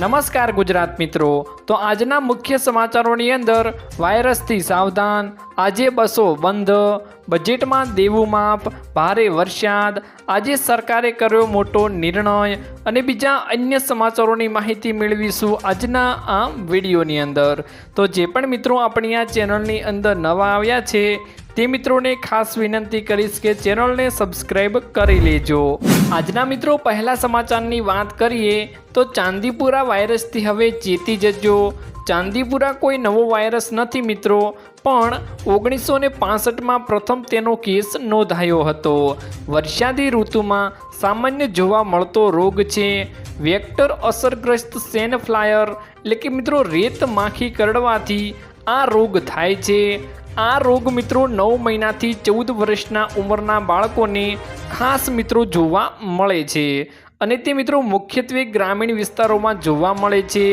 નમસ્કાર ગુજરાત મિત્રો. તો આજના મુખ્ય સમાચારોની અંદર વાયરસથી સાવધાન, આજે બસો બંધ, બજેટમાં દેવું માપ ભારે વરસાદ, આજે સરકારે કર્યો મોટો નિર્ણય અને બીજા અન્ય સમાચારોની માહિતી મેળવીશું આજના આ વિડીયોની અંદર. તો જે પણ મિત્રો આપણી આ ચેનલની અંદર નવા આવ્યા છે તે મિત્રોને ખાસ વિનંતી કરીશ કે ચેનલને સબસ્ક્રાઈબ કરી લેજો. આજના મિત્રો, પહેલા સમાચારની વાત કરીએ તો ચાંદીપુરા વાયરસથી હવે ચેતી જજો. ચાંદીપુરા કોઈ નવો વાયરસ નથી મિત્રો, પણ ઓગણીસો ને પાસઠમાં પ્રથમ તેનો કેસ નોંધાયો હતો. વરસાદી ઋતુમાં સામાન્ય જોવા મળતો રોગ છે. વેક્ટર અસરગ્રસ્ત સેન ફ્લાયર, એટલે કે મિત્રો, રેત માખી કરડવાથી આ રોગ થાય છે. આ રોગ મિત્રો નવ મહિનાથી ચૌદ વર્ષના ઉંમરના બાળકોને ખાસ મિત્રો જોવા મળે છે. અને તે મિત્રો મુખ્યત્વે ગ્રામીણ વિસ્તારોમાં જોવા મળે છે.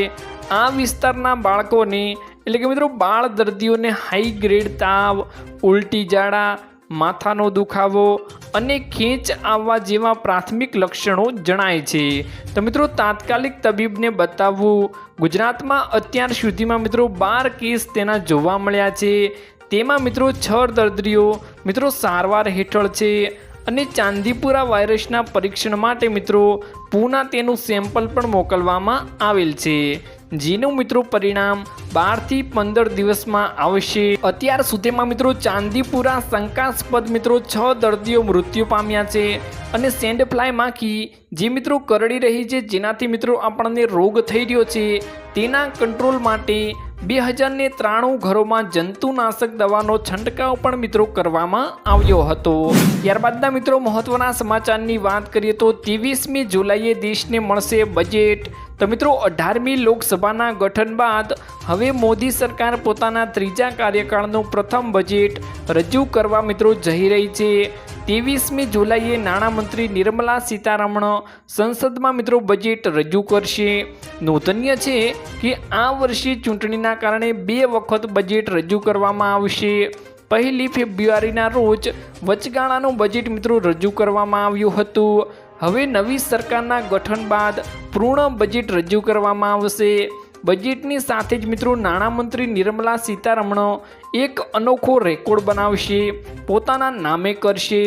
આ વિસ્તારના બાળકોને એટલે કે મિત્રો બાળ દર્દીઓને હાઈ ગ્રેડ તાવ, ઉલટી ઝાડા, માથાનો દુખાવો અને ખેંચ આવવા જેવા પ્રાથમિક લક્ષણો જણાય છે. તો મિત્રો તાત્કાલિક તબીબને બતાવવું, ગુજરાતમાં અત્યાર સુધીમાં મિત્રો બાર કેસ તેના જોવા મળ્યા છે. તેમાં મિત્રો છ દર્દીઓ, મિત્રો સારવાર હેઠળ છે અને ચાંદીપુરા વાયરસના પરીક્ષણ માટે મિત્રો પૂના તેનું સેમ્પલ પણ મોકલવામાં આવેલ છે. જેનું મિત્રો પરિણામ બારથી પંદર દિવસમાં આવશે. અત્યાર સુધીમાં મિત્રો ચાંદીપુરા શંકાસ્પદ મિત્રો છ દર્દીઓ મૃત્યુ પામ્યા છે અને સેન્ડ ફ્લાય માખી જે મિત્રો કરડી રહી છે, જેનાથી મિત્રો આપણને રોગ થઈ રહ્યો છે, તેના કંટ્રોલ માટે બે હજારને ત્રાણું ઘરોમાં જંતુનાશક દવાનો છંટકાવ પણ મિત્રો કરવામાં આવ્યો હતો. ત્યારબાદના મિત્રો મહત્વના સમાચારની વાત કરીએ તો ત્રેવીસમી જુલાઈએ દેશને મળશે બજેટ. તો મિત્રો, અઢારમી લોકસભાના ગઠન બાદ હવે મોદી સરકાર પોતાના ત્રીજા કાર્યકાળનું પ્રથમ બજેટ રજૂ કરવા મિત્રો જઈ રહી છે. ત્રેવીસમી જુલાઈએ નાણામંત્રી નિર્મલા સીતારમણ સંસદમાં મિત્રો બજેટ રજૂ કરશે. નોંધનીય છે કે આ વર્ષે ચૂંટણીના કારણે બે વખત બજેટ રજૂ કરવામાં આવશે. પહેલી ફેબ્રુઆરીના રોજ વચગાળાનું બજેટ મિત્રો રજૂ કરવામાં આવ્યું હતું. હવે નવી સરકારના ગઠન બાદ પૂર્ણ બજેટ રજૂ કરવામાં આવશે. બજેટની સાથે જ મિત્રો નાણામંત્રી નિર્મલા સીતારમણ એક અનોખો રેકોર્ડ બનાવશે. પોતાના નામે કરશે.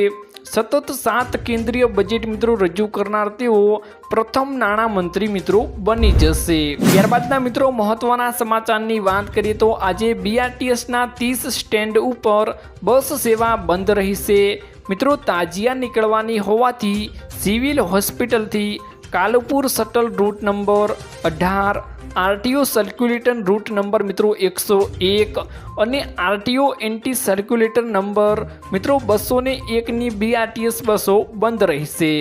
સતત સાત કેન્દ્રીય બજેટ મિત્રો રજૂ કરનાર તેઓ પ્રથમ નાણામંત્રી મિત્રો બની જશે. ત્યારબાદના મિત્રો મહત્વના સમાચારની વાત કરીએ તો આજે બીઆરટીએસના ત્રીસ સ્ટેન્ડ ઉપર બસ સેવા બંધ રહેશે. મિત્રો તાજિયા નીકળવાની હોવાથી સિવિલ હોસ્પિટલથી કાલુપુર શટલ રૂટ નંબર અઢાર, આરટીઓ સર્ક્યુલેટર રૂટ નંબર મિત્રો એકસો એક અને આરટીઓ એન્ટી સર્ક્યુલેટર નંબર મિત્રો બસો ને એકની બીઆરટીએસ બસો બંધ રહેશે.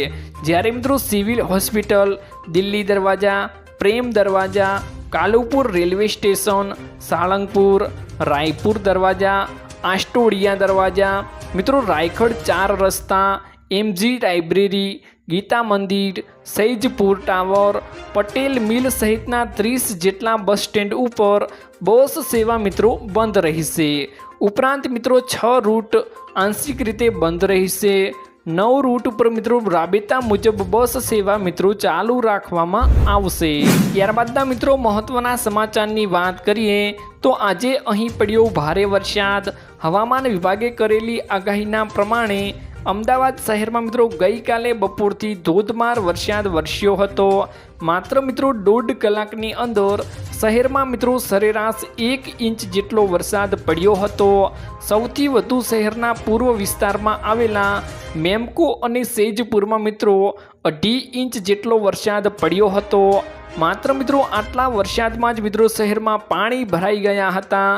જ્યારે મિત્રો સિવિલ હોસ્પિટલ, દિલ્હી દરવાજા, પ્રેમ દરવાજા, કાલુપુર રેલવે સ્ટેશન, સાળંગપુર, રાયપુર દરવાજા આસ્ટોડિયા દરવાજા, મિત્રો રાયખડ ચાર રસ્તા, એમજી લાઇબ્રેરી, ગીતા મંદિર, સૈજપુર ટાવર, પટેલ મિલ સહિતના ત્રીસ જેટલા બસ સ્ટેન્ડ ઉપર બસ સેવા મિત્રો બંધ રહેશે. ઉપરાંત મિત્રો છ રૂટ આંશિક રીતે બંધ રહેશે. નવ રૂટ ઉપર મિત્રો રાબેતા મુજબ બસ સેવા મિત્રો ચાલુ રાખવામાં આવશે. ત્યારબાદના મિત્રો મહત્વના સમાચારની વાત કરીએ તો આજે અહીં પડ્યો ભારે વરસાદ. હવામાન વિભાગે કરેલી આગાહીના પ્રમાણે અમદાવાદ શહેરમાં મિત્રો ગઈકાલે બપોરથી ધોધમાર વરસાદ વરસ્યો હતો. માત્ર મિત્રો દોઢ કલાકની અંદર શહેરમાં મિત્રો સરેરાશ એક ઇંચ જેટલો વરસાદ પડ્યો હતો. સૌથી વધુ શહેરના પૂર્વ વિસ્તારમાં આવેલા મેમકો અને સેજપુરમાં મિત્રો અઢી ઇંચ જેટલો વરસાદ પડ્યો હતો. માત્ર મિત્રો આટલા વરસાદમાં જ મિત્રો શહેરમાં પાણી ભરાઈ ગયા હતા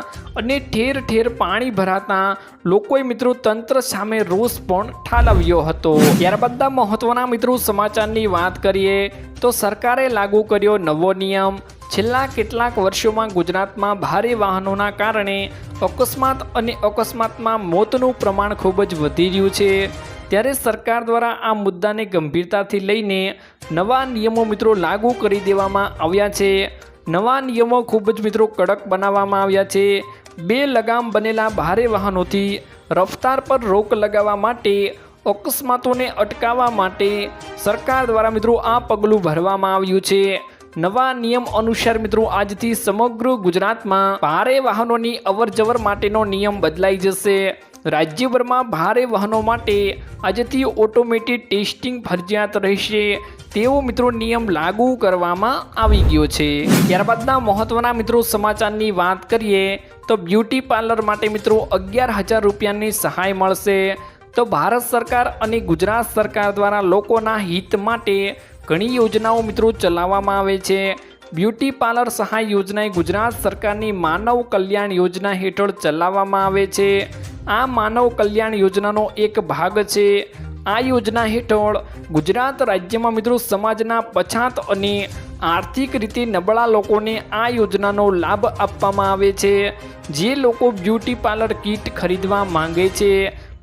અને ઠેર ઠેર પાણી ભરાતા લોકોએ મિત્રો તંત્ર સામે રોષ પણ ઠાલવ્યો હતો. ત્યારબાદ મહત્વના મિત્રો સમાચારની વાત કરીએ તો સરકારે લાગુ કર્યો નવો નિયમ. છેલ્લા કેટલાક વર્ષોમાં ગુજરાતમાં ભારે વાહનોના કારણે અકસ્માત અને અકસ્માતમાં મોતનું પ્રમાણ ખૂબ જ વધી રહ્યું છે. ત્યારે સરકાર દ્વારા આ મુદ્દાને ગંભીરતાથી લઈને નવા નિયમો મિત્રો લાગુ કરી દેવામાં આવ્યા છે. નવા નિયમો ખૂબ જ મિત્રો કડક બનાવવામાં આવ્યા છે. બે લગામ બનેલા ભારે વાહનોથી રફતાર પર રોક લગાવવા માટે, અકસ્માતોને અટકાવવા માટે સરકાર દ્વારા મિત્રો આ પગલું ભરવામાં આવ્યું છે. નવા નિયમ અનુસાર મિત્રો આજથી સમગ્ર ગુજરાતમાં ભારે વાહનોની અવરજવર માટેનો નિયમ બદલાઈ જશે. રાજ્યભરમાં ભારે વાહનો માટે આજથી ઓટોમેટિક ટેસ્ટિંગ ફરજિયાત રહેશે તેવો મિત્રો નિયમ લાગુ કરવામાં આવી ગયો છે. ત્યારબાદના મહત્વના મિત્રો સમાચારની વાત કરીએ તો બ્યુટી પાર્લર માટે મિત્રો અગિયાર હજાર રૂપિયાની સહાય મળશે. તો ભારત સરકાર અને ગુજરાત સરકાર દ્વારા લોકોના હિત માટે ઘણી યોજનાઓ મિત્રો ચલાવવામાં આવે છે. બ્યુટી પાર્લર સહાય યોજના એ ગુજરાત સરકારની માનવ કલ્યાણ યોજના હેઠળ ચલાવવામાં આવે છે. આ માનવ કલ્યાણ યોજનાનો એક ભાગ છે. આ યોજના હેઠળ ગુજરાત રાજ્યમાં મિત્રો સમાજના પછાત અને આર્થિક રીતે નબળા લોકોને આ યોજનાનો લાભ આપવામાં આવે છે. જે લોકો બ્યુટી પાર્લર કીટ ખરીદવા માંગે છે,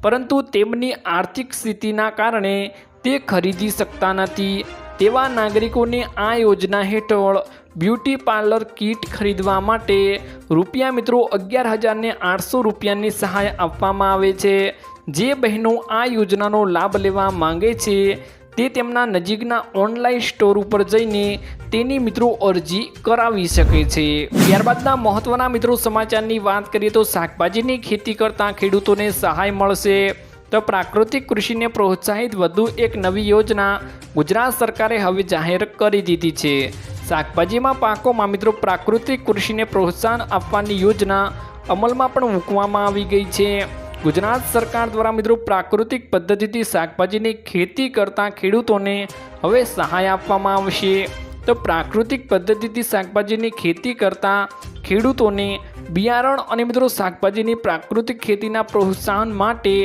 પરંતુ તેમની આર્થિક સ્થિતિના કારણે તે ખરીદી શકતા નથી. તેવા નાગરિકોને આ યોજના હેઠળ બ્યુટી પાર્લર કીટ ખરીદવા માટે રૂપિયા મિત્રો અગિયાર હજારને આઠસો રૂપિયાની સહાય આપવામાં આવે છે. જે બહેનો આ યોજનાનો લાભ લેવા માંગે છે તે તેમના નજીકના ઓનલાઈન સ્ટોર ઉપર જઈને તેની મિત્રો અરજી કરાવી શકે છે. ત્યારબાદના મહત્વના મિત્રો સમાચારની વાત કરીએ તો શાકભાજીની ખેતી કરતા ખેડૂતોને સહાય મળશે. તો પ્રાકૃતિક કૃષિને પ્રોત્સાહિત વધુ એક નવી યોજના ગુજરાત સરકારે હવે જાહેર કરી દીધી છે. શાકભાજીમાં પાકોમાં મિત્રો પ્રાકૃતિક કૃષિને પ્રોત્સાહન આપવાની યોજના અમલમાં પણ મૂકવામાં આવી ગઈ છે. ગુજરાત સરકાર દ્વારા મિત્રો પ્રાકૃતિક પદ્ધતિથી શાકભાજીની ખેતી કરતા ખેડૂતોને હવે સહાય આપવામાં આવશે. તો પ્રાકૃતિક પદ્ધતિથી શાકભાજીની ખેતી કરતા ખેડૂતોને બિયારણ અને મિત્રો શાકભાજીની પ્રાકૃતિક ખેતીના પ્રોત્સાહન માટે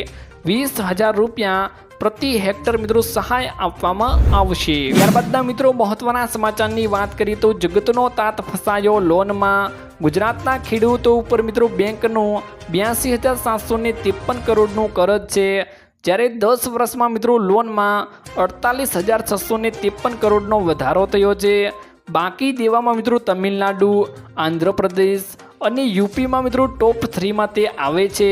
વીસ હજાર રૂપિયા પ્રતિ હેક્ટર મિત્રો સહાય આપવામાં આવશે. ત્યારબાદના મિત્રો મહત્વના સમાચારની વાત કરીએ તો જગતનો તાત ફસાયો લોનમાં. ગુજરાતના ખેડૂતો ઉપર મિત્રો બેંકનો બ્યાસી હજાર સાતસો ને ત્રેપન કરોડનું કરજ છે. જ્યારે દસ વર્ષમાં મિત્રો લોનમાં અડતાલીસ હજાર છસો ને ત્રેપન કરોડનો વધારો થયો છે. બાકી દેવામાં મિત્રો તમિલનાડુ, આંધ્રપ્રદેશ અને યુપીમાં મિત્રો ટોપ થ્રીમાં તે આવે છે.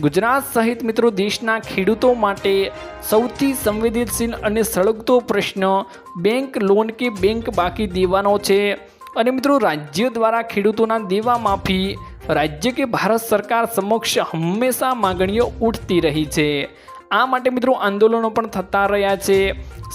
ગુજરાત સહિત મિત્રો દેશના ખેડૂતો માટે સૌથી સંવેદનશીલ અને સળગતો પ્રશ્ન બેંક લોન કે બેંક બાકી દેવાનો છે. અને મિત્રો રાજ્ય દ્વારા ખેડૂતોના દેવા માફી રાજ્ય કે ભારત સરકાર સમક્ષ હંમેશા માગણીઓ ઉઠતી રહી છે. આ માટે મિત્રો આંદોલનો પણ થતા રહ્યા છે.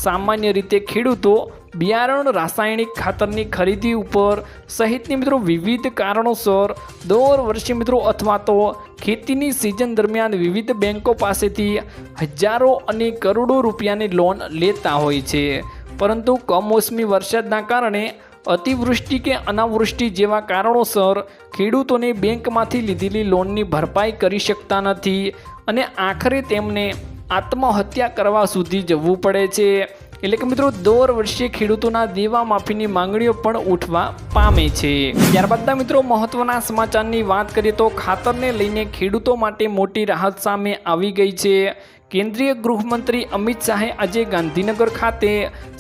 સામાન્ય રીતે ખેડૂતો બિયારણ, રાસાયણિક ખાતરની ખરીદી ઉપર સહિતની મિત્રો વિવિધ કારણોસર દર વર્ષે મિત્રો અથવા તો ખેતીની સિઝન દરમિયાન વિવિધ બેન્કો પાસેથી હજારો અને કરોડો રૂપિયાની લોન લેતા હોય છે. પરંતુ કમોસમી વરસાદના કારણે અતિવૃષ્ટિ કે અનાવૃષ્ટિ જેવા કારણોસર ખેડૂતોને બેંકમાંથી લીધેલી લોનની ભરપાઈ કરી શકતા નથી અને આખરે તેમને આત્મહત્યા કરવા સુધી જવું પડે છે. એટલે કે મિત્રો દર વર્ષે ખેડૂતોના દેવા માફીની માંગણીઓ પણ ઉઠવા પામે છે. ત્યારબાદના મિત્રો, મહત્વના સમાચારની વાત કરીએ તો ખાતરને લઈને ખેડૂતો માટે મોટી રાહત સામે આવી ગઈ છે. કેન્દ્રીય ગૃહમંત્રી અમિત શાહે આજે ગાંધીનગર ખાતે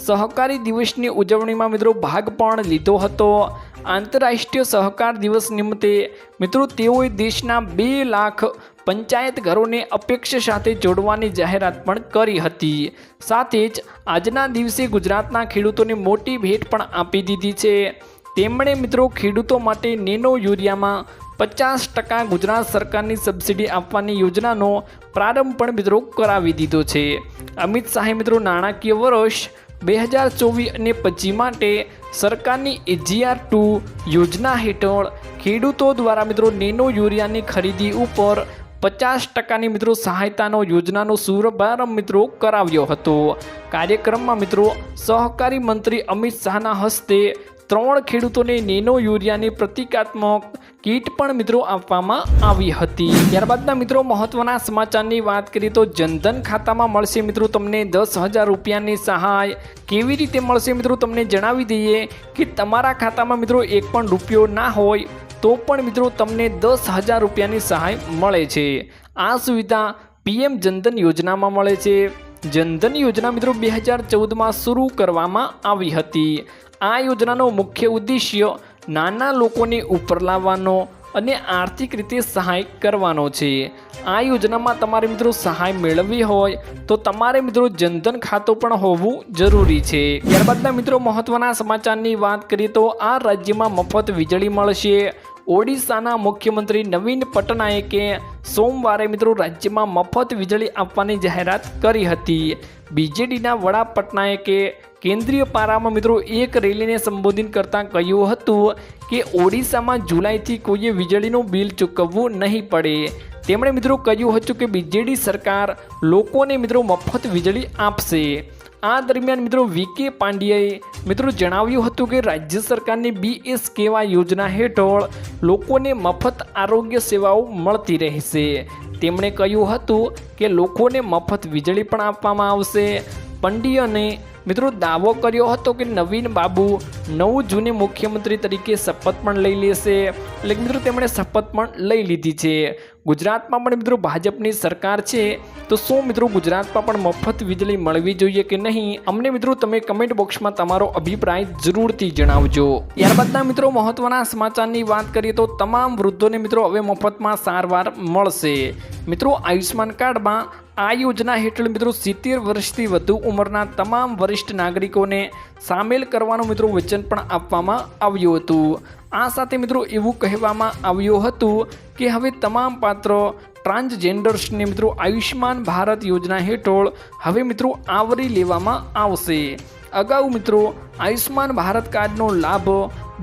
સહકારી દિવસની ઉજવણીમાં મિત્રો ભાગ પણ લીધો હતો. આંતરરાષ્ટ્રીય સહકાર દિવસ નિમિત્તે મિત્રો, તેઓએ દેશના બે લાખ પંચાયત ઘરોને અપેક્ષા સાથે જોડવાની જાહેરાત પણ કરી હતી. સાથે જ આજના દિવસે ગુજરાતના ખેડૂતોને મોટી ભેટ પણ આપી દીધી છે. તેમણે મિત્રો ખેડૂતો માટે નેનો યુરિયામાં પચાસ ટકા ગુજરાત સરકારની સબસિડી આપવાની યોજનાનો પ્રારંભ પણ મિત્રો કરાવી દીધો છે. અમિત શાહે મિત્રો નાણાકીય વર્ષ બે હજાર ચોવીસ અને પચીસ માટે સરકારની એજીઆર ટુ યોજના હેઠળ ખેડૂતો દ્વારા મિત્રો નેનો યુરિયાની ખરીદી ઉપર પચાસ ટકાની મિત્રો સહાયતાનો યોજનાનો શુભારંભ મિત્રો કરાવ્યો હતો. કાર્યક્રમમાં મિત્રો સહકારી મંત્રી અમિત શાહના હસ્તે ત્રણ ખેડૂતોને નેનો યુરિયાની પ્રતિકાત્મક કીટ પણ મિત્રો આપવામાં આવી હતી. ત્યારબાદના મિત્રો મહત્વના સમાચારની વાત કરીએ તો જનધન ખાતામાં મળશે મિત્રો તમને દસ હજાર રૂપિયાની સહાય. કેવી રીતે મળશે મિત્રો તમને જણાવી દઈએ કે તમારા ખાતામાં મિત્રો એક પણ રૂપિયો ના હોય તો પણ મિત્રો તમને દસ હજાર રૂપિયાની સહાય મળે છે. આ સુવિધા પીએમ જનધન યોજનામાં મળે છે. જનધન યોજના મિત્રો બે હજાર ચૌદમાં શરૂ કરવામાં આવી હતી. આ યોજનાનો મુખ્ય ઉદ્દેશ્ય નાના લોકોને ઉપર લાવવાનો અને આર્થિક રીતે સહાય કરવાનો છે. આ યોજનામાં તમારે મિત્રો સહાય મેળવવી હોય તો તમારે મિત્રો જનધન ખાતું પણ હોવું જરૂરી છે. ત્યારબાદના મિત્રો મહત્વના સમાચારની વાત કરીએ તો આ રાજ્યમાં મફત વીજળી મળશે. ઓડિશાના મુખ્યમંત્રી નવીન પટનાયકે સોમવારે મિત્રો રાજ્યમાં મફત વીજળી આપવાની જાહેરાત કરી હતી. બીજેડીના વડા પટનાયકે કેન્દ્રીય પારામાં મિત્રો એક રેલીને સંબોધિત કરતાં કહ્યું હતું કે ઓડિશામાં જુલાઈથી કોઈએ વીજળીનું બિલ ચૂકવવું નહીં પડે. તેમણે મિત્રો કહ્યું હતું કે બીજેડી સરકાર લોકોને મિત્રો મફત વીજળી આપશે. આ દરમિયાન મિત્રો વીકે પાંડ્યાએ મિત્રો જણાવ્યું હતું કે રાજ્ય સરકારની બીએસ કેવા યોજના હેઠળ લોકોને મફત આરોગ્ય સેવાઓ મળતી રહેશે. તેમણે કહ્યું હતું કે લોકોને મફત વીજળી પણ આપવામાં આવશે. પંડ્યાને મિત્રો દાવો કર્યો હતો કે નવીન બાબુ નવ જૂને મુખ્યમંત્રી તરીકે શપથ પણ લઈ લેશે. એટલે મિત્રો તેમણે શપથ પણ લઈ લીધી છે. ગુજરાતમાં પણ મિત્રો ભાજપની સરકાર છે, તો શું મિત્રો ગુજરાતમાં પણ મફત વીજળી મળવી જોઈએ કે નહીં? અમને મિત્રો તમે કમેન્ટ બોક્સમાં તમારો અભિપ્રાય જરૂરથી જણાવજો. ત્યારબાદના મિત્રો મહત્વના સમાચારની વાત કરીએ તો તમામ વૃદ્ધોને મિત્રો હવે મફતમાં સારવાર મળશે. મિત્રો આયુષ્માન કાર્ડમાં આ યોજના હેઠળ મિત્રો સિત્તેર વર્ષથી વધુ ઉંમરના તમામ વરિષ્ઠ નાગરિકોને સામેલ કરવાનું મિત્રો વચન પણ આપવામાં આવ્યું હતું. આ સાથે મિત્રો એવું કહેવામાં આવ્યું હતું કે હવે તમામ પાત્રો ટ્રાન્સજેન્ડર્સને મિત્રો આયુષ્યમાન ભારત યોજના હેઠળ હવે મિત્રો આવરી લેવામાં આવશે. અગાઉ મિત્રો આયુષ્માન ભારત કાર્ડનો લાભ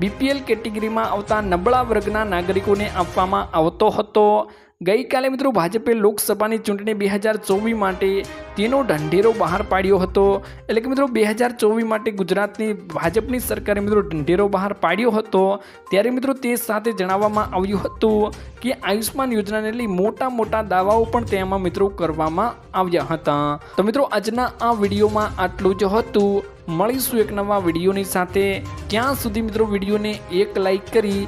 બીપીએલ કેટેગરીમાં આવતા નબળા વર્ગના નાગરિકોને આપવામાં આવતો હતો. ગઈકાલે મિત્રો ભાજપે લોકસભાની ચૂંટણી બે હજાર ચોવીસ માટે તેનો ઢંઢેરો બહાર પાડ્યો હતો. એટલે કે મિત્રો બે હજાર ચોવીસ માટે ગુજરાતની ભાજપની સરકારે મિત્રો ઢંઢેરો બહાર પાડ્યો હતો. ત્યારે મિત્રો તે સાથે જણાવવામાં આવ્યું હતું કે આયુષ્માન યોજનાને લઈ મોટા મોટા દાવાઓ પણ તેમાં મિત્રો કરવામાં આવ્યા હતા. તો મિત્રો આજના આ વિડીયોમાં આટલું જ હતું. મળીશું એક નવા વિડીયોની સાથે. ત્યાં સુધી મિત્રો વિડીયોને એક લાઈક કરી